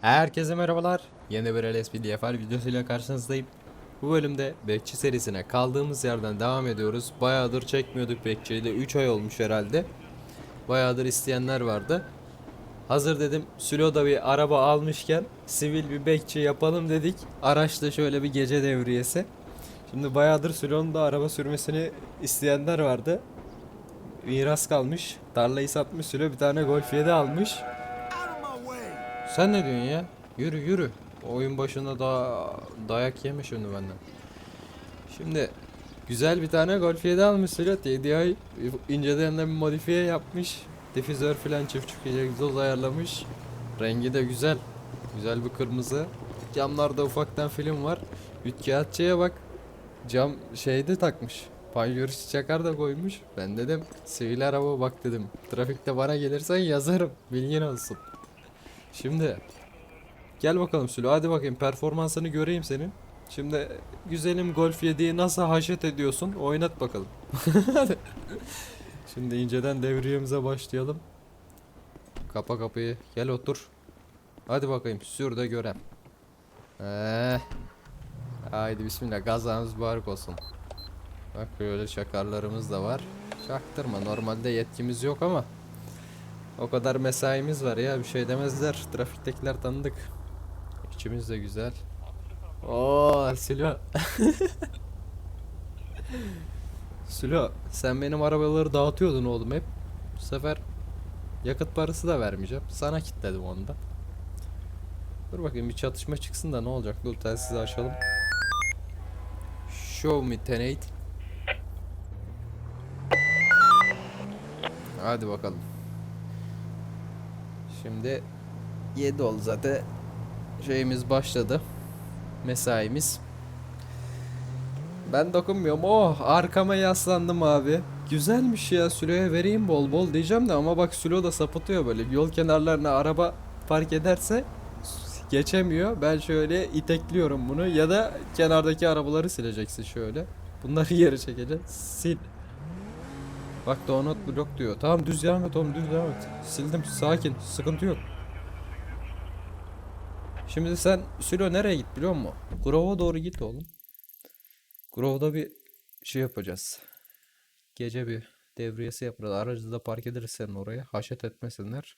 Herkese merhabalar. Yeni bir LSP DFR videosuyla karşınızdayım. Bu bölümde Bekçi serisine kaldığımız yerden devam ediyoruz. Bayağıdır çekmiyorduk Bekçi'yi de 3 ay olmuş herhalde. Bayağıdır isteyenler vardı. Hazır dedim Sülo'da bir araba almışken sivil bir Bekçi yapalım dedik. Araçta şöyle bir gece devriyesi. Şimdi bayağıdır Sülo'nun da araba sürmesini isteyenler vardı. Miras kalmış. Tarlayı satmış Sülo bir tane Golf 7 almış. Sen ne diyorsun ya? Yürü yürü. Oyun başında da dayak yeme şimdi benden. Şimdi güzel bir tane Golf 7 almış Sülo. TDI inceden de bir modifiye yapmış. Difüzör falan çift çift egzoz ayarlamış. Rengi de güzel. Güzel bir kırmızı. Camlarda ufaktan film var. Üçkağıtçıya bak. Cam şeyde takmış. Panyörüsü çakar da koymuş. Ben dedim sivil araba bak dedim. Trafikte bana gelirsen yazarım. Bilgin olsun. Şimdi gel bakalım Sülo hadi bakayım performansını göreyim senin. Şimdi güzelim Golf 7'yi nasıl haşet ediyorsun oynat bakalım. Şimdi inceden devriyemize başlayalım. Kapa kapıyı gel otur. Hadi bakayım sür de görem. Eh. Haydi bismillah gazamız mübarek olsun. Bak böyle şakarlarımız da var. Çaktırma normalde yetkimiz yok ama o kadar mesaimiz var ya bir şey demezler. Trafiktekiler tanıdık. İçimiz de güzel. Oo Silo. Silo sen benim arabaları dağıtıyordun oğlum hep. Bu sefer yakıt parası da vermeyeceğim. Sana kilitledim onu da. Dur bakayım bir çatışma çıksın da ne olacak? Dur telsizi açalım. Show me tenate. Hadi bakalım. Şimdi 7 oldu zaten. Şeyimiz başladı. Mesaimiz. Ben dokunmuyorum. Oh arkama yaslandım abi. Güzelmiş ya Sülo'ya vereyim bol bol diyeceğim de ama bak Sülo da sapıtıyor böyle. Yol kenarlarına araba park ederse geçemiyor. Ben şöyle itekliyorum bunu ya da kenardaki arabaları sileceksin şöyle. Bunları yere çekeceğiz. Sil. Bak donut blok diyor. Tamam düz devam et oğlum düz devam et. Sildim sakin sıkıntı yok. Şimdi sen Sülo nereye git biliyor musun? Grove'a doğru git oğlum. Grove'da bir şey yapacağız. Gece bir devriyesi yaparız. Aracı da park ederiz senin oraya. Haşet etmesinler.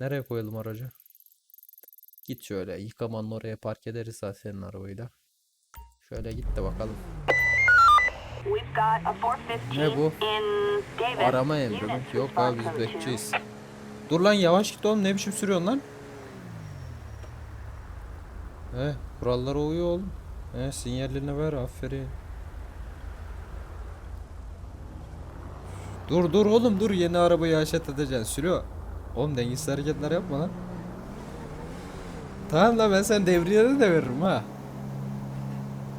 Nereye koyalım aracı? Git şöyle yıkamanın oraya park ederiz zaten senin arabayla. Şöyle git de bakalım. We've got a 415 Ne bu? Arama emri mi? Yok abi biz bekçiyiz. Dur lan yavaş git oğlum ne biçim sürüyorsun lan? He kurallara uyuyor oğlum. He sinyalini ver aferin. Dur dur oğlum dur yeni arabayı haşet edeceksin sürüyor. Oğlum dengesiz hareketler yapma lan. Tamam lan ben sen devriyede de veririm ha.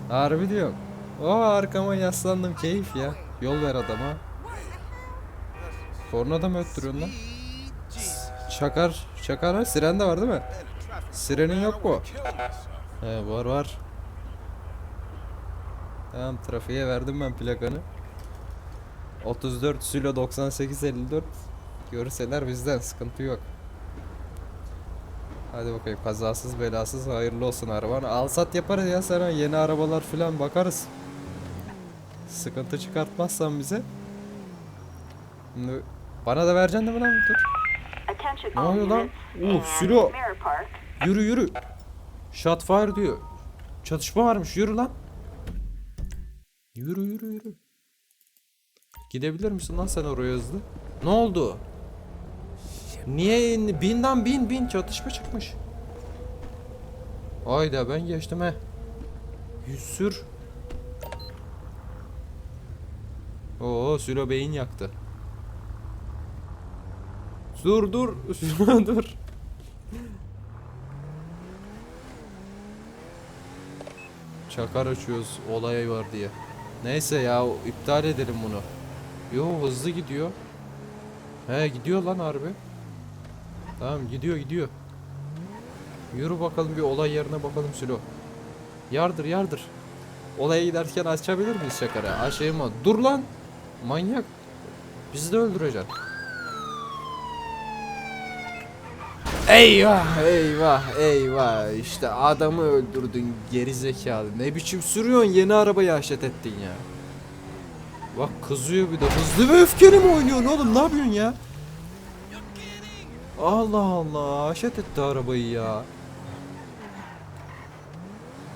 Harbi diyorum. O arkama yaslandım keyif ya. Yol ver adama. Korna da mı öttürüyorsun lan? Çakar, çakar ha? Siren de var değil mi? Sirenin yok mu? He var var. Tamam trafiğe verdim ben plakanı. 34 Sülo 9854 Görseler bizden sıkıntı yok. Hadi bakayım kazasız belasız hayırlı olsun araban. Alsat yaparız ya sana yeni arabalar falan bakarız. Sıkıntı çıkartmazsan bize. Şimdi bana da vereceksin değil mi lan? Dur. Ne oluyor lan? Uh, Park. Yürü yürü. Shot fire diyor. Çatışma varmış yürü lan. Yürü yürü yürü. Gidebilir misin lan sen oraya hızlı? Ne oldu? Niye in? Bin lan bin bin çatışma çıkmış. Hayda ben geçtim he. Yüz sür. Oo Sülo beyin yaktı. Dur dur. Sülo dur. Çakar açıyoruz olay var diye. Neyse ya iptal edelim bunu. Yo hızlı gidiyor. He gidiyor lan harbi. Tamam gidiyor gidiyor. Yürü bakalım bir olay yerine bakalım Sülo. Yardır yardır. Olaya giderken açabilir miyiz şakarı? Açayım mı? Dur lan. Manyak. Bizi de öldüreceksin. Eyvah. Eyvah eyvah. İşte adamı öldürdün geri zekalı ne biçim sürüyorsun? Yeni arabayı haşet ettin ya. Bak kızıyor bir de. Hızlı ve öfkeli mi oynuyorsun oğlum? Ne yapıyorsun ya? Allah Allah. Haşet etti arabayı ya.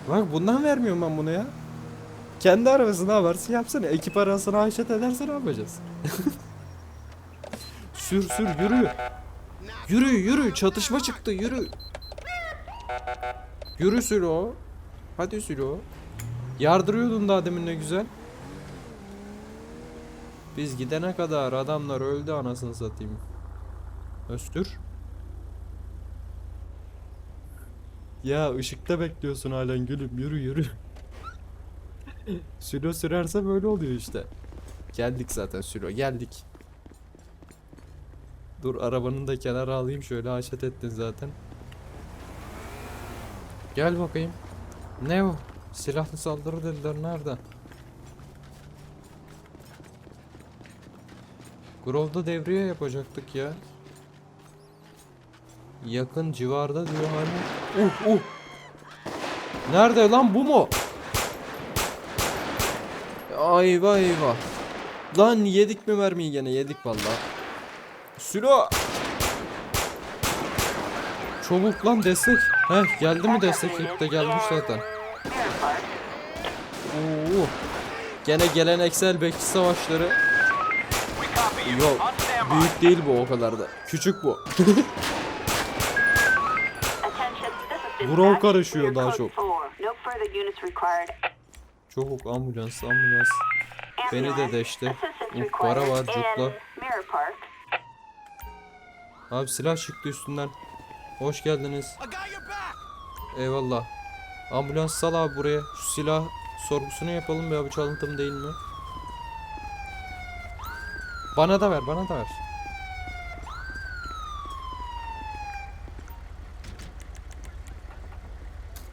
Bak bundan vermiyorum ben bunu ya. Kendi arabasını yaparsın yapsana. Ekip arasını haşet ederse ne yapacağız? Sür sür yürü Yürü yürü çatışma çıktı yürü. Yürü Sülo. Hadi Sülo. Yardırıyordun daha demin ne güzel. Biz gidene kadar adamlar öldü anasını satayım. Öztür. Ya ışıkta bekliyorsun halen gülüm yürü yürü. Sülo sürerse böyle oluyor işte. Geldik zaten Sülo geldik. Dur arabanın da kenara alayım şöyle haşet ettin zaten. Gel bakayım. Ne o? Silahlı saldırı dediler nerede? Grove'da devriye yapacaktık ya. Yakın civarda diyor hani. Uh uh. Nerede lan bu mu? Ayva eyvah. Lan yedik mi mermiyi gene yedik vallahi. Sülo. Çabuk lan destek. Heh geldi mi destek? Hep de gelmiş zaten. Oo. Gene geleneksel bekçi savaşları. Yok. Büyük değil bu o kadar da. Küçük bu. Dispatch. karışıyor daha çok. Çabuk ambulans ambulans. Beni de deşti. Uf para var required Abi silah çıktı üstünden. Hoş geldiniz. Eyvallah. Ambulans sal abi buraya. Şu silah sorgusunu yapalım bir abi çalıntı mı değil mi? Bana da ver bana da ver.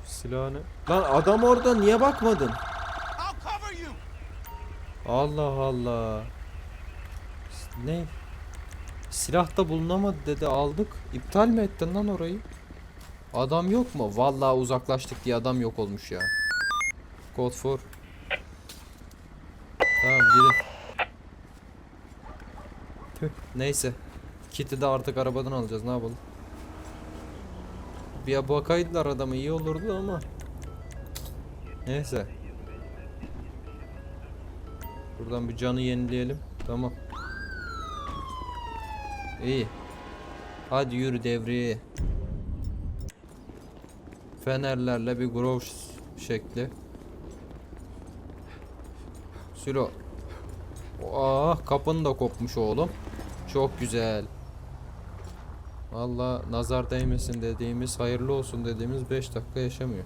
Silahını. Lan adam orada niye bakmadın? Allah Allah. Ne? Silah da bulunamadı dedi aldık. İptal mi ettin lan orayı? Adam yok mu? Vallahi uzaklaştık diye adam yok olmuş ya. Code 4. Tamam gidin. Tüh, neyse. Kit'i de artık arabadan alacağız ne yapalım. Bir bakaydılar adamı iyi olurdu ama. Neyse. Buradan bir canı yenileyelim. Tamam. İyi. Hadi yürü devreye. Fenerlerle bir grove ş- şekli. Sülo. Ah kapın da kopmuş oğlum. Çok güzel. Valla nazar değmesin dediğimiz, hayırlı olsun dediğimiz 5 dakika yaşamıyor.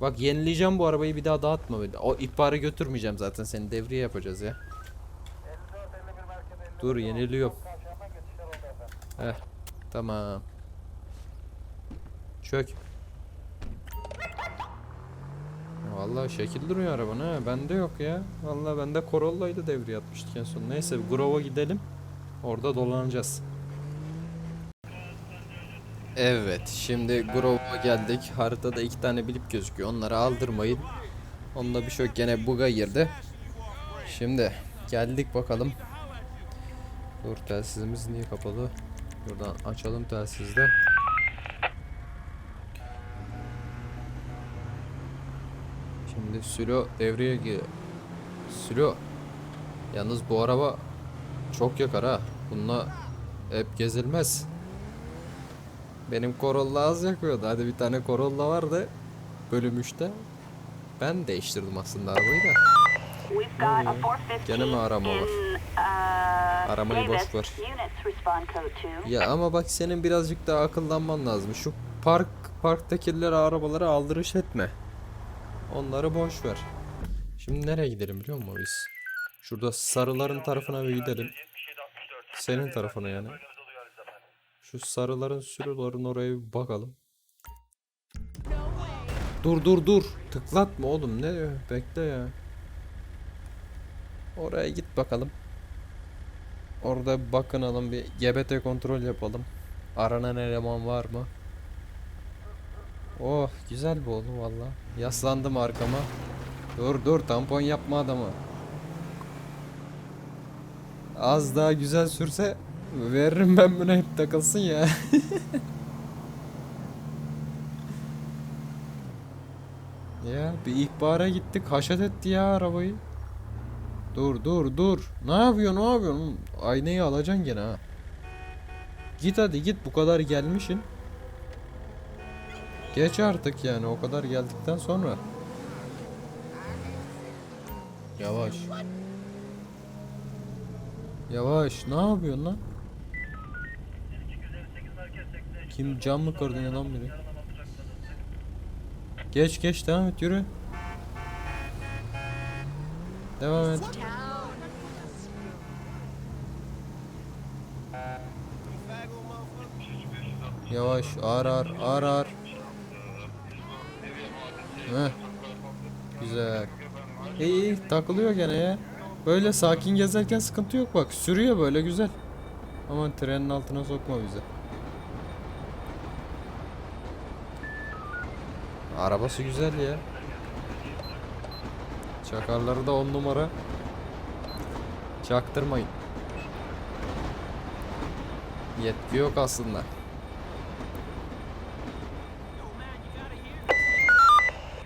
Bak yenileyeceğim bu arabayı bir daha dağıtma. O ihbarı götürmeyeceğim zaten seni devriye yapacağız ya. Dur yeniliyorum. Heh tamam. Çök. Vallahi şekil duruyor araban ha. Bende yok ya. Vallahi bende Corolla'ydı devriye atmıştık en son. Neyse Grove'a gidelim. Orada dolanacağız. Evet, şimdi Grove'a geldik. Haritada iki tane bilip gözüküyor. Onları aldırmayın. Onda bir şey. Gene bug'a girdi. Şimdi geldik bakalım. Dur telsizimiz niye kapalı? Buradan açalım telsizde. Şimdi Sülo devreye gir. Sülo. Yalnız bu araba çok yakar ha. Bununla hep gezilmez. Benim Corolla az yakıyordu. Hadi bir tane Corolla vardı. Bölüm 3'te. Ben değiştirdim aslında arabayı da. 415 Gene mi arama var? Aramayı boş ver. Units respond code 2. Ya ama bak senin birazcık daha akıllanman lazım. Şu park parktakileri arabaları aldırış etme. Onları boş ver. Şimdi nereye gidelim biliyor musun biz? Şurada sarıların tarafına bir gidelim. Senin tarafına yani. Şu sarıların sürülerin oraya bir bakalım. Dur dur dur. Tıklatma oğlum. Ne diyor? Bekle ya. Oraya git bakalım. Orada bir bakınalım bir GBT kontrol yapalım. Aranan eleman var mı? Oh güzel bu oğlum valla. Yaslandım arkama. Dur dur tampon yapma adama. Az daha güzel sürse veririm ben buna hep takılsın ya. ya bir ihbara gittik haşet etti ya arabayı. Dur dur dur. Ne yapıyorsun ne yapıyorsun? Aynayı alacaksın gene ha. Git hadi git bu kadar gelmişsin. Geç artık yani o kadar geldikten sonra. Yavaş. Yavaş. Ne yapıyorsun lan? Kim cam mı kırdın lan biri? Geç geç devam et yürü. Devam et. Yavaş ağır ağır ağır ağır. Heh. Güzel. İyi iyi takılıyor gene ya. Böyle sakin gezerken sıkıntı yok bak. Sürüyor böyle güzel. Aman trenin altına sokma bizi. Arabası güzel ya. Çakarları da on numara. Çaktırmayın. Yetki yok aslında.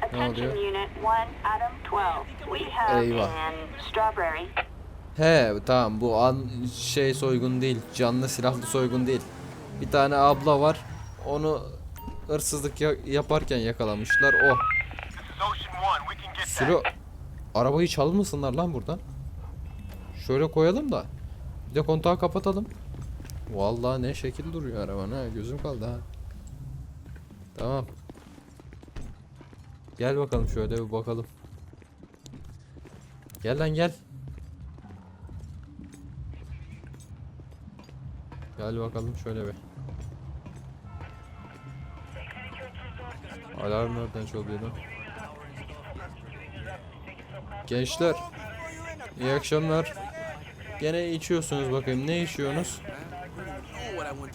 Attention oluyor? Unit 1, Adam 12. We have Eyvah. He tamam bu an şey soygun değil. Canlı silahlı soygun değil. Bir tane abla var. Onu hırsızlık ya- yaparken yakalamışlar. O. Sürü arabayı çalmasınlar lan buradan. Şöyle koyalım da. Bir de kontağı kapatalım. Vallahi ne şekil duruyor araban ha. Gözüm kaldı ha. Tamam. Gel bakalım şöyle bir bakalım. Gel lan gel. Gel bakalım şöyle bir. Alarm nereden çalıyor lan? Gençler. iyi akşamlar. Gene içiyorsunuz bakayım. Ne içiyorsunuz?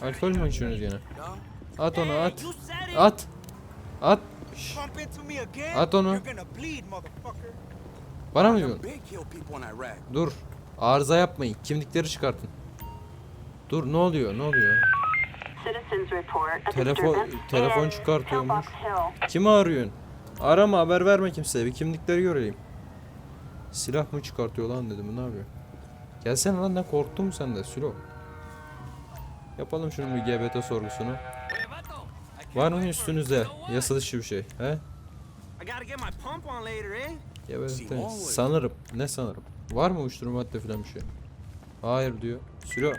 Alkol mü içiyorsunuz gene? At onu at. At. At. Şş, At onu. Bana mı diyorsun? Dur. Arıza yapmayın. Kimlikleri çıkartın. Dur ne oluyor? Ne oluyor? Telefon- telefon çıkartıyormuş. Kimi arıyorsun? Arama haber verme kimseye. Bir kimlikleri göreyim. Silah mı çıkartıyor lan dedim. Ne yapıyor? Gelsene lan ne korktun mu sen de Sülo? Yapalım şunun bir GBT sorgusunu. Var mı üstünüzde yasa dışı bir şey? He? GBT. Sanırım. Ne sanırım? Var mı uyuşturucu madde falan bir şey? Hayır diyor. Sülo.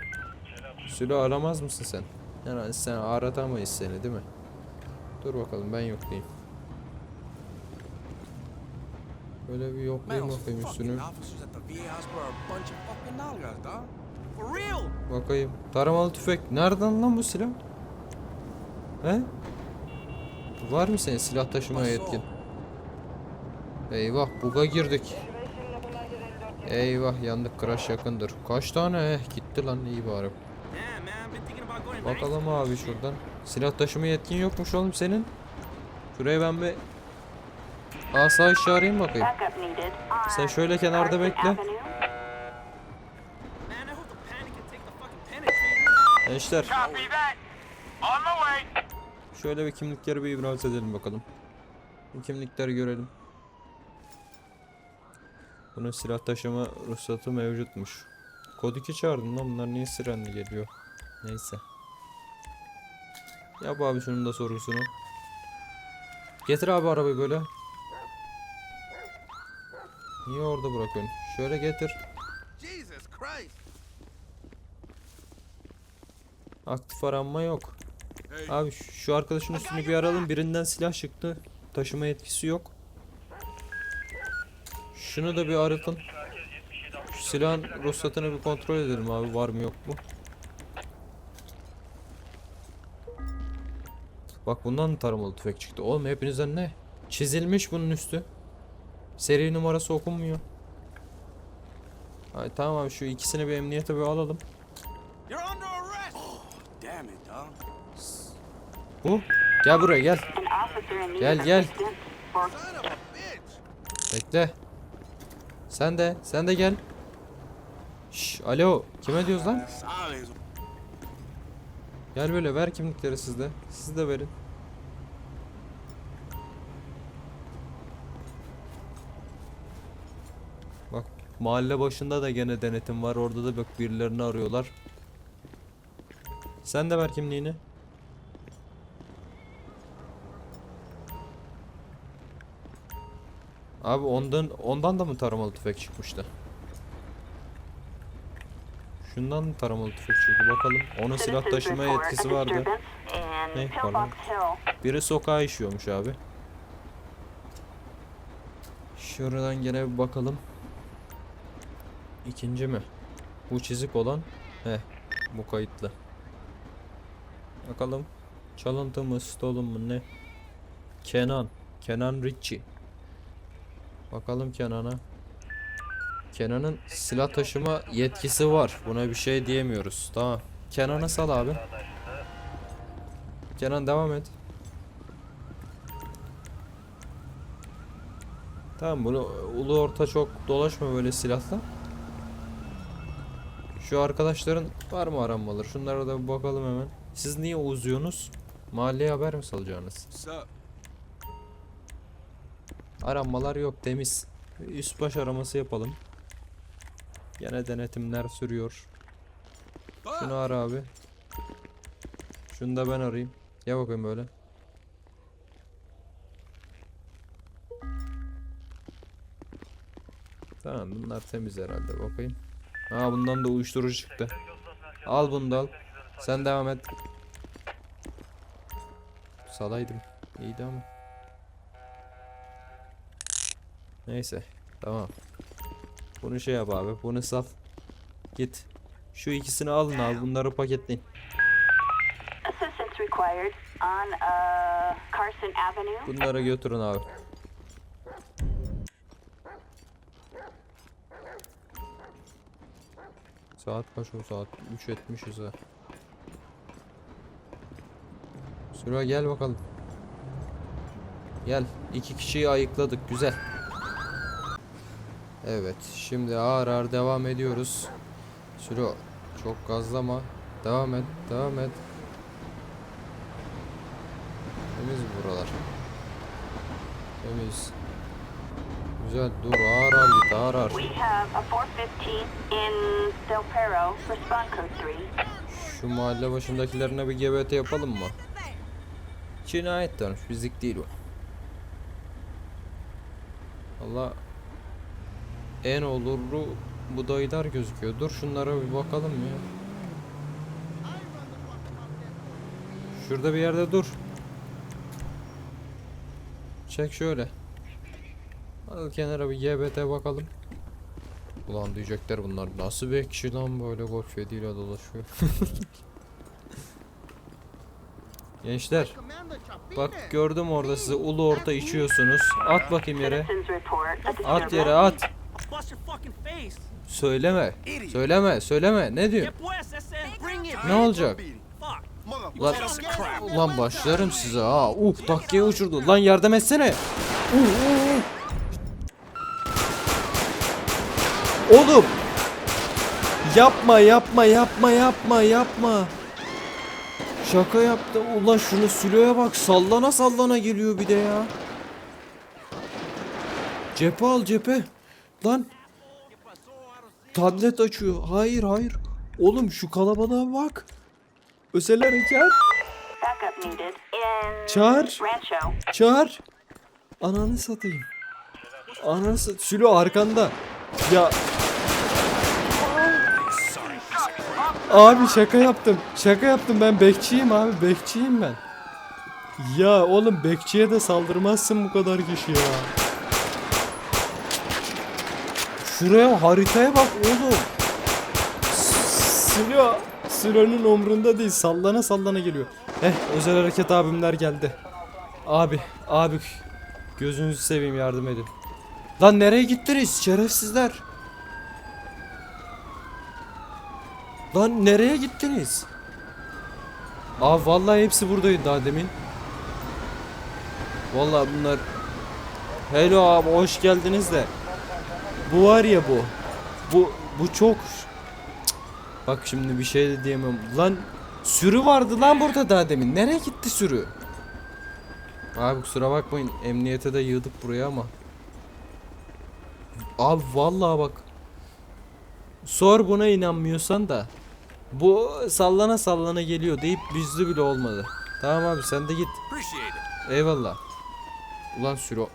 Sülo aramaz mısın sen? Yani sen aratamayız seni değil mi? Dur bakalım ben yoklayayım. Böyle bir yoklayayım bakayım üstünü. Bakayım. Taramalı tüfek. Nereden lan bu silah? He? Var mı senin silah taşımaya yetkin? Eyvah buga girdik. Eyvah yandık crash yakındır. Kaç tane? Eh, gitti lan iyi bari. Bakalım abi şuradan. Silah taşıma yetkin yokmuş oğlum senin. Şuraya ben bir asayiş çağırayım bakayım. Backup needed on Sen şöyle kenarda bekle. Gençler. Şöyle bir kimlikleri bir ibraz edelim bakalım. Bu kimlikleri görelim. Bunun silah taşıma ruhsatı mevcutmuş. Kod 2 çağırdım lan bunlar niye sirenli geliyor. Neyse. Yap abi şunun da sorusunu. Getir abi arabayı böyle. Niye orada bırakıyorsun? Şöyle getir. Aktif aranma yok. Abi şu- arkadaşın üstünü bir aralım. Birinden silah çıktı. Taşıma etkisi yok. Şunu da bir arıtın. Şu silahın ruhsatını bir kontrol edelim abi var mı yok mu? Bak bundan da taramalı tüfek çıktı. Oğlum hepinizden ne? Çizilmiş bunun üstü. Seri numarası okunmuyor. Ay tamam şu ikisini bir emniyete bir alalım. Bu. Gel buraya gel. Gel, gel. Bekle. Sen de, sen de gel. Şş, alo, kime diyoruz lan? Gel böyle ver kimlikleri sizde. Siz de verin. Bak mahalle başında da gene denetim var. Orada da bak birilerini arıyorlar. Sen de ver kimliğini. Abi ondan ondan da mı taramalı tüfek çıkmıştı? Şundan mı taramalı tüfek çıktı bakalım. Onun silah taşıma yetkisi vardı. Ne, pardon. Biri sokağa işiyormuş abi. Şuradan gene bir bakalım. İkinci mi? Bu çizik olan. He, bu kayıtlı. Bakalım. Çalıntı mı, stolen mı ne? Kenan. Kenan Ritchie. Bakalım Kenan'a. Kenan'ın silah taşıma yetkisi var. Buna bir şey diyemiyoruz. Tamam. Kenan'ı sal abi. Kenan devam et. Tamam bunu ulu orta çok dolaşma böyle silahla. Şu arkadaşların var mı aranmaları? Şunlara da bir bakalım hemen. Siz niye uzuyorsunuz? Mahalleye haber mi salacaksınız? Aranmalar yok temiz. Üst baş araması yapalım. Gene denetimler sürüyor. Şunu ara abi. Şunu da ben arayayım. Gel bakayım böyle. Tamam bunlar temiz herhalde bakayım. Aa bundan da uyuşturucu çıktı. Al bunu da al. Sen devam et. Salaydım. İyiydi ama. Neyse. Tamam. Bunu şey yap abi. Bunu sal. Git. Şu ikisini alın abi. Bunları paketleyin. Uh. Bunları götürün abi. Saat kaç o saat? 3.70'iz ha. Süra gel bakalım. Gel. iki kişiyi ayıkladık. Güzel. Evet. Şimdi ağır ağır devam ediyoruz. Süro çok gazlama. Devam et. Devam et. Temiz buralar. Temiz. Güzel dur ağır ağır git ağır ağır. We have a 415 in Del Perro. Respond code 3. Şu mahalle başındakilerine bir GBT yapalım mı? Cinayet tanış bizlik değil o. Allah en oluru budaylar gözüküyor. Dur şunlara bir bakalım ya. Şurada bir yerde dur. Çek şöyle. Al kenara bir GBT bakalım. Ulan diyecekler bunlar nasıl bir kişi lan böyle golf yediyle dolaşıyor. Gençler bak gördüm orada sizi ulu orta içiyorsunuz. At bakayım yere. At yere at. Söyleme. Söyleme söyleme. Ne diyor? Ne olacak? Ulan, ulan başlarım size ha. Uf dakikaya uçurdu. Lan yardım etsene. Uh, uh, uh. Oğlum. Yapma yapma yapma yapma yapma. Şaka yaptı. Ulan şunu sülöye bak. Sallana sallana geliyor bir de ya. Cephe al cephe. Lan. Tablet açıyor. Hayır hayır. Oğlum şu kalabalığa bak. Özel harekat. Çağır. Çağır. Ananı satayım. Ananı sat. Sülo arkanda. Ya. Abi şaka yaptım. Şaka yaptım ben bekçiyim abi. Bekçiyim ben. Ya oğlum bekçiye de saldırmazsın bu kadar kişi ya. Şuraya haritaya bak oğlum. Silo. Silo'nun umrunda değil. Sallana sallana geliyor. Eh özel hareket abimler geldi. Abi abi gözünüzü seveyim yardım edin. Lan nereye gittiniz şerefsizler? Lan nereye gittiniz? Abi vallahi hepsi buradaydı daha demin. Vallahi bunlar Hello abi hoş geldiniz de. Bu var ya bu. Bu bu çok. Bak şimdi bir şey de diyemem. Lan sürü vardı lan burada daha demin. Nereye gitti sürü? Abi kusura bakmayın. Emniyete de yığdık buraya ama. Abi vallahi bak. Sor buna inanmıyorsan da. Bu sallana sallana geliyor deyip bizde bile olmadı. Tamam abi sen de git. Eyvallah. Ulan Süro.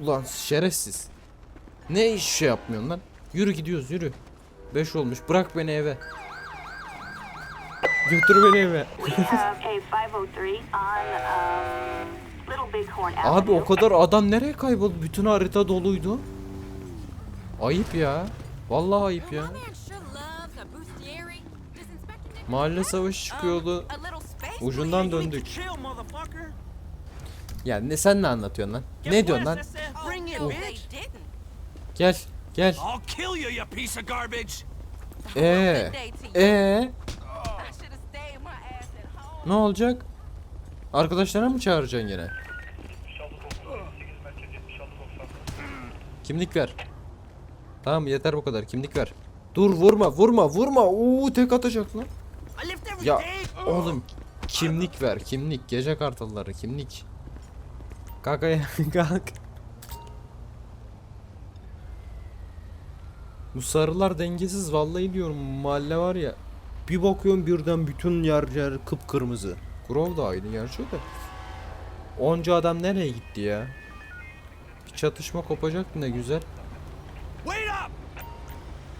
Ulan şerefsiz. Ne iş şey yapmıyorsun lan? Yürü gidiyoruz yürü. 5 olmuş. Bırak beni eve. Götür beni eve. We have a 503 on Little Bighorn Avenue. Abi o kadar adam nereye kayboldu? Bütün harita doluydu. Ayıp ya. Vallahi ayıp ya. Mahalle savaşı çıkıyordu. space? Ucundan döndük. Ya ne sen ne anlatıyorsun lan? Ne diyorsun lan? Didn't. Gel. Gel. Ee. Ee. Home. Ne olacak? Arkadaşlarına mı çağıracaksın gene? Kimlik ver. Tamam yeter bu kadar. Kimlik ver. Dur vurma vurma vurma. Oo tek atacak lan. Ya oğlum kimlik ver kimlik. Gece kartalları kimlik. Kalk ayağa kalk. Bu sarılar dengesiz vallahi diyorum mahalle var ya. Bir bakıyorum birden bütün yer yer kıpkırmızı. Grove da aynı gerçi de. Onca adam nereye gitti ya? Bir çatışma kopacaktı ne güzel.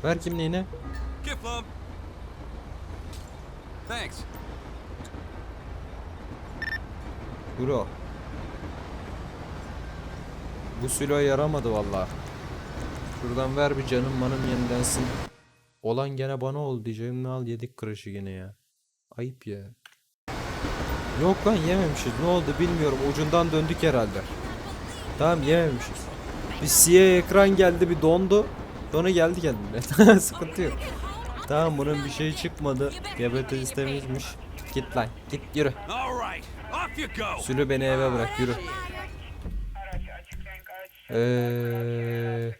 Ver kimliğini. Thanks. Bro. Bu silo yaramadı vallahi. Şuradan ver bir canım manım yenilensin. Olan gene bana oldu diyeceğim ne al yedik kırışı gene ya. Ayıp ya. Yok lan yememişiz ne oldu bilmiyorum ucundan döndük herhalde. Tamam yememişiz. Bir siyah ekran geldi bir dondu. Sonra geldi kendine. Sıkıntı yok. Tamam bunun bir şey çıkmadı. GBT istemizmiş. Git lan git yürü. Sülü beni eve bırak yürü. Eee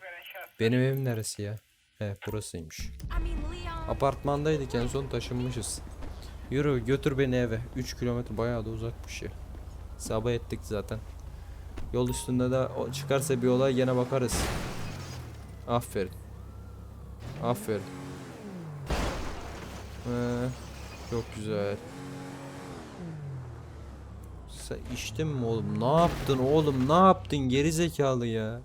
benim evim neresi ya? He burasıymış. Apartmandaydık en son taşınmışız. Yürü götür beni eve. 3 kilometre bayağı da uzakmış ya. Sabah ettik zaten. Yol üstünde de çıkarsa bir olay gene bakarız. Aferin. Aferin. Ee, çok güzel. Sen içtin mi oğlum? Ne yaptın oğlum? Ne yaptın? Geri zekalı ya.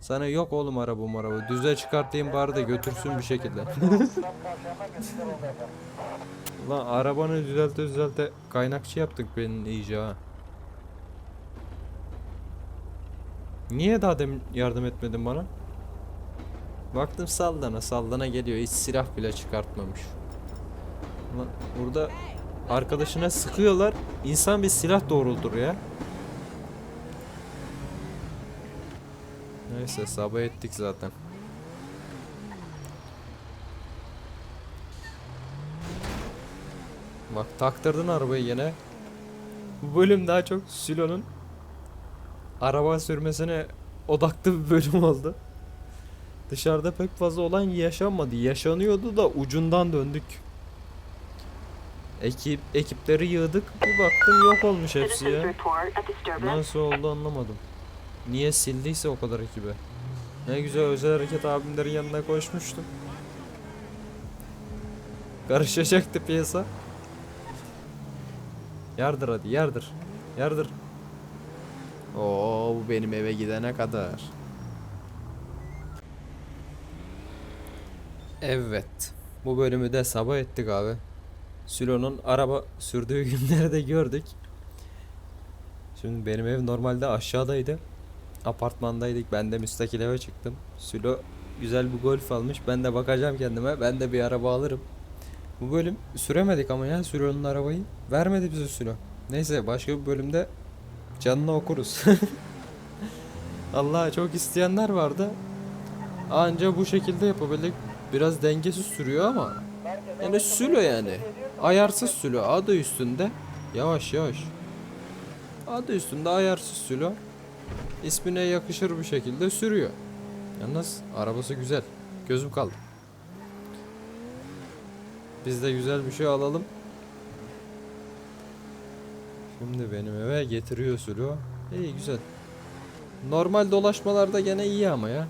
Sana yok oğlum araba araba. Düze çıkartayım bari de götürsün bir şekilde. Lan arabanı düzelte düzelte kaynakçı yaptık benim iyice ha. Niye daha demin yardım etmedin bana? Baktım sallana sallana geliyor hiç silah bile çıkartmamış. Lan burada arkadaşına sıkıyorlar. İnsan bir silah doğrultur ya. Neyse sabah ettik zaten. Bak taktırdın arabayı yine. Bu bölüm daha çok Silo'nun araba sürmesine odaklı bir bölüm oldu. Dışarıda pek fazla olan yaşanmadı. Yaşanıyordu da ucundan döndük. Ekip ekipleri yığdık. Bir baktım yok olmuş hepsi ya. Nasıl oldu anlamadım. Niye sildiyse o kadar ekibi. Ne güzel özel hareket abimlerin yanına koşmuştum. Karışacaktı piyasa. Yardır hadi yardır. Yardır. Oo bu benim eve gidene kadar. Evet. Bu bölümü de sabah ettik abi. Sülo'nun araba sürdüğü günleri de gördük. Şimdi benim ev normalde aşağıdaydı. Apartmandaydık. Ben de müstakil eve çıktım. Sülo güzel bir golf almış. Ben de bakacağım kendime. Ben de bir araba alırım. Bu bölüm süremedik ama ya Sülo'nun arabayı. Vermedi bize Sülo. Neyse başka bir bölümde canını okuruz. Allah çok isteyenler vardı. Anca bu şekilde yapabildik. Biraz dengesiz sürüyor ama yani Sülo yani. Ayarsız Sülo adı üstünde. Yavaş yavaş. Adı üstünde ayarsız Sülo. İsmine yakışır bir şekilde sürüyor. Yalnız arabası güzel. Gözüm kaldı. Biz de güzel bir şey alalım. Şimdi benim eve getiriyor Sülo. İyi güzel. Normal dolaşmalarda gene iyi ama ya.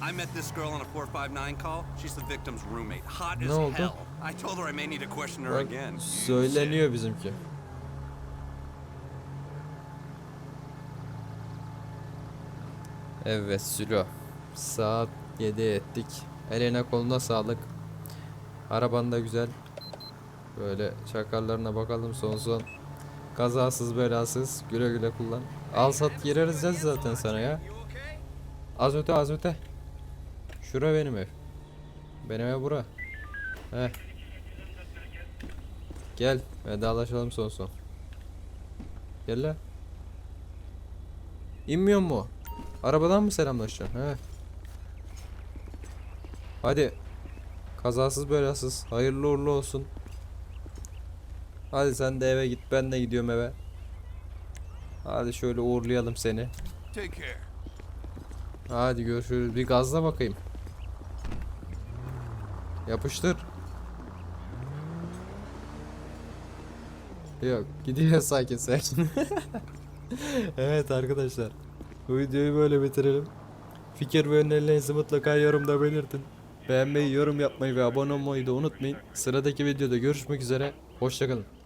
I met this girl on a 459 call. She's the victim's roommate. Hot as oldu? hell. I told her I may need to question her Bak, again. Söyleniyor bizimki. Evet Sülo. Saat 7 ettik. Eline koluna sağlık. Araban da güzel. Böyle çakarlarına bakalım son son. Kazasız belasız güle güle kullan. Al sat gireriz zaten sana ya. Az öte az öte. Şura benim ev. Benim ev bura. Heh. Gel vedalaşalım son son. Gel lan. İnmiyor mu? Arabadan mı selamlaşacaksın? He. Hadi. Kazasız belasız. Hayırlı uğurlu olsun. Hadi sen de eve git. Ben de gidiyorum eve. Hadi şöyle uğurlayalım seni. Hadi görüşürüz. Bir gazla bakayım. Yapıştır. Yok gidiyor sakin sakin. evet arkadaşlar. Bu videoyu böyle bitirelim. Fikir ve önerilerinizi mutlaka yorumda belirtin. Beğenmeyi, yorum yapmayı ve abone olmayı da unutmayın. Sıradaki videoda görüşmek üzere. Hoşçakalın.